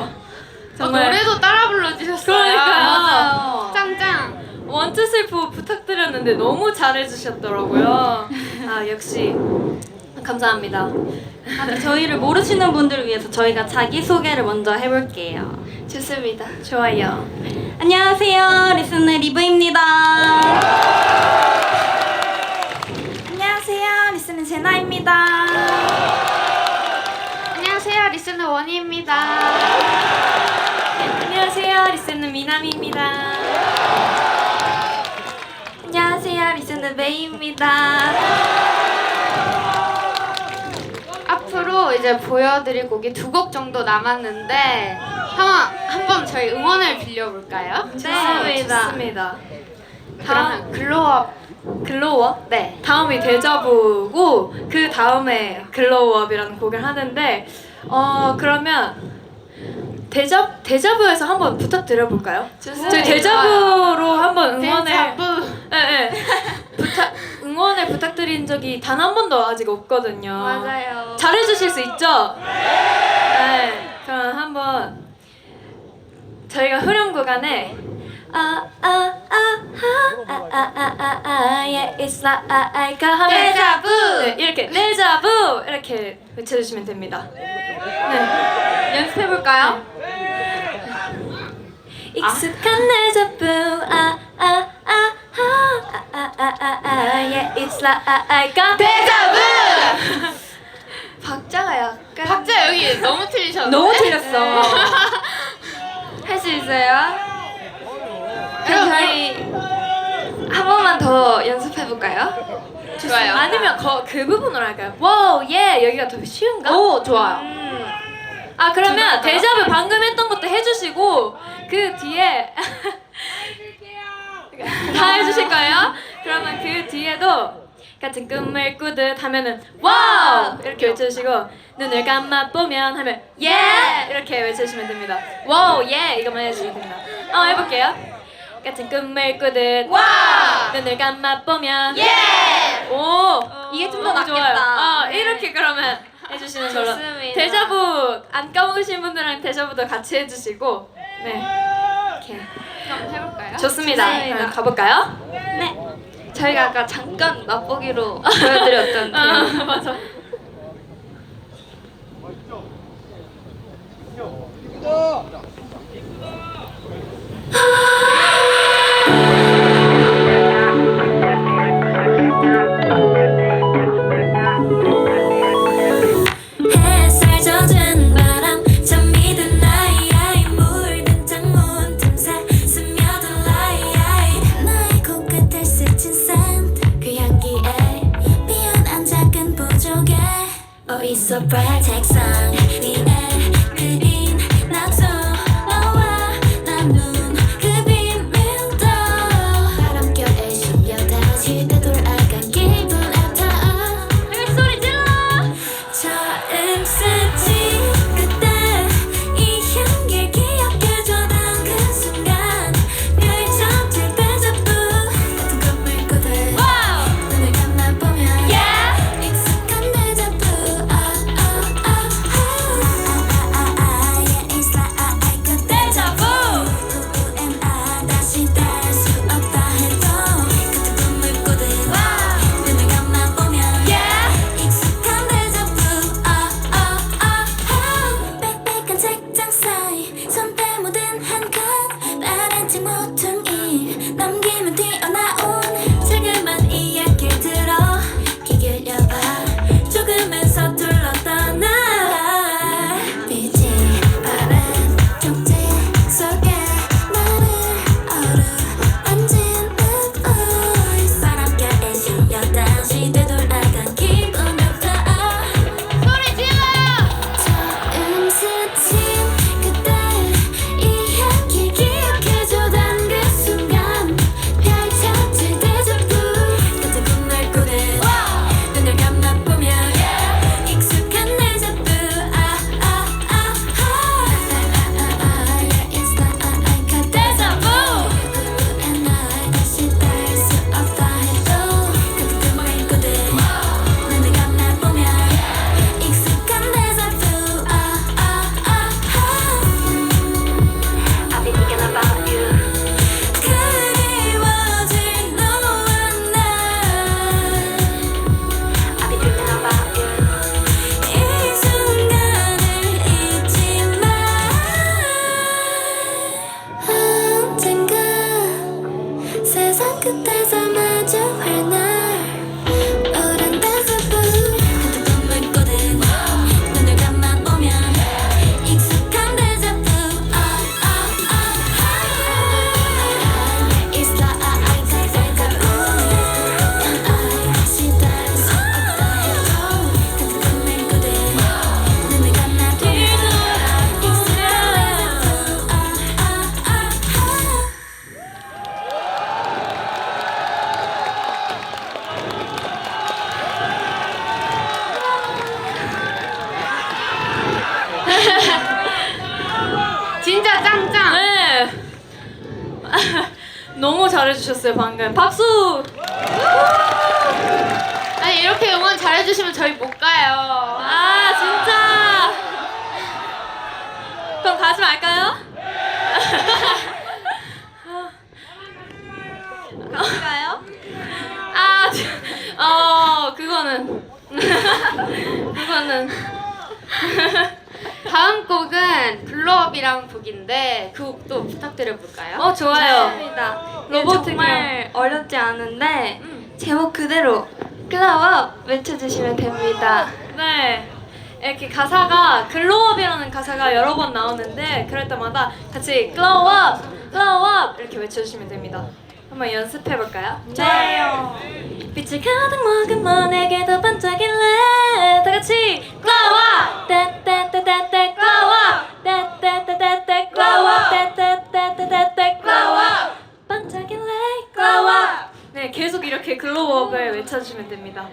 부르셨죠? 정말. 어, 노래도 따라 불러주셨어요. 그러니까 짱짱. 원투 슬프 부탁드렸는데 너무 잘해주셨더라고요. 아 역시 감사합니다. 아, 저희를 모르시는 분들을 위해서 저희가 자기 소개를 먼저 해볼게요. 좋습니다. 좋아요. 안녕하세요, 리스너 리브입니다. 안녕하세요, 리스너 제나입니다. 리스너 원희입니다. 안녕하세요, 리스너 미나미입니다. 안녕하세요, 리스너 메이입니다. 앞으로 이제 보여드릴 곡이 두 곡 정도 남았는데 한번 한번 저희 응원을 빌려볼까요? 네, 좋습니다. 좋습니다. 다음 글로업 글로우업? 네. 다음이 데자부고 그 다음에 글로우업이라는 곡을 하는데 어 그러면 데자 데자부에서 한번 부탁드려볼까요? 저희 데자부로 한번 응원을 네, 네. 부탁 응원을 부탁드린 적이 단 한 번도 아직 없거든요. 맞아요. 잘해주실 수 있죠? 네. 그럼 한번 저희가 흐름 구간에 아아아아아아아예 있어 아아이가 하면 데자부 네, 이렇게 외쳐주시면 됩니다. 네. 연습해 볼까요? 익숙한 데자부 아아아아아아아아 yeah it's like 데자부. 박자가 약간 박자 여기 너무 틀리셨는데. 너무 틀렸어. 할 수 있어요? 그럼. 저희 한 번만 더 연습해 볼까요? 좋아요. 아니면 거, 그 부분으로 할까요? 와우 예 여기가 더 쉬운가? 오 좋아요. 음. 아 그러면 데자뷰 방금 했던 것도 해주시고 그 뒤에 다 해주실 거예요? 그러면 그 뒤에도 같은 꿈을 꾸듯 하면은 와우 이렇게 외쳐주시고 눈을 감아 보면 하면 예 이렇게 외쳐주시면 됩니다. 와우 예 이것만 해주시면 됩니다. 어 해볼게요. 같은 꿈을 꾸듯 와. 눈을 감아 보면 예. 오 이게 좀 더 너무 좋아요. 낫겠다. 어, 이렇게 그러면 해주시는 걸로. 좋습니다. 데자부 안 까먹으신 분들은 데자부도 같이 해주시고 네 이렇게 그럼 해볼까요? 좋습니다. 좋습니다. 그럼 가볼까요? 네. 저희가 아까 잠깐 맛보기로 보여드렸던 그 어, 맞아. Thank you. 잘해주셨어요 방금. 박수. 아니 이렇게 응원 잘해주시면 저희 못 가요. 아 진짜. 그럼 가지 말까요? 가요? 아, 저- 어 그거는 그거는 다음 곡은 글로업이랑 곡인데 그 곡도 부탁드려 볼까요? 어 좋아요. 좋습니다. 로봇 정말 어렵지 않은데 제목 그대로 클라워 외쳐주시면 됩니다. 네. 이렇게 가사가 글로업이라는 가사가 여러 번 나오는데 그럴 때마다 같이 글로업, 글로업 이렇게 외쳐주시면 됩니다. 한번 연습해 볼까요? 좋아요. 빛을 가득 머금어 내게도 반짝일래 다 같이 글로업 떼떼떼떼떼 글로업 떼떼떼떼떼 글로업 떼떼떼떼떼 글로업 반짝일래 글로업 네 계속 이렇게 글로업을 외쳐주시면 됩니다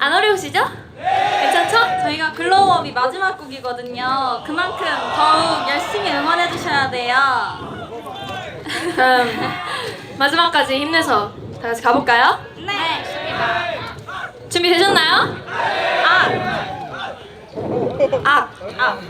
안 어려우시죠? 괜찮죠? 저희가 글로우업이 마지막 곡이거든요. 그만큼 더욱 열심히 응원해 주셔야 돼요. 그럼 마지막까지 힘내서 다 같이 가볼까요? 네. 준비되셨나요? 아. 아. 아.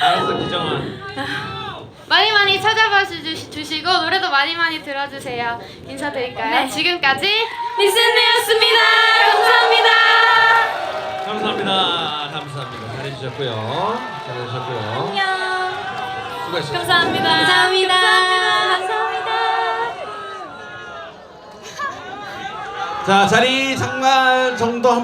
알았어 기정아 많이 많이 찾아봐 주- 주시고 노래도 많이 많이 들어주세요. 인사드릴까요? 지금까지 리슨이었습니다. 감사합니다. 감사합니다 감사합니다 잘해주셨고요 잘해주셨고요 안녕. 수고하셨습니다 감사합니다. 감사합니다. 감사합니다. 자 자리 잠깐 정도 한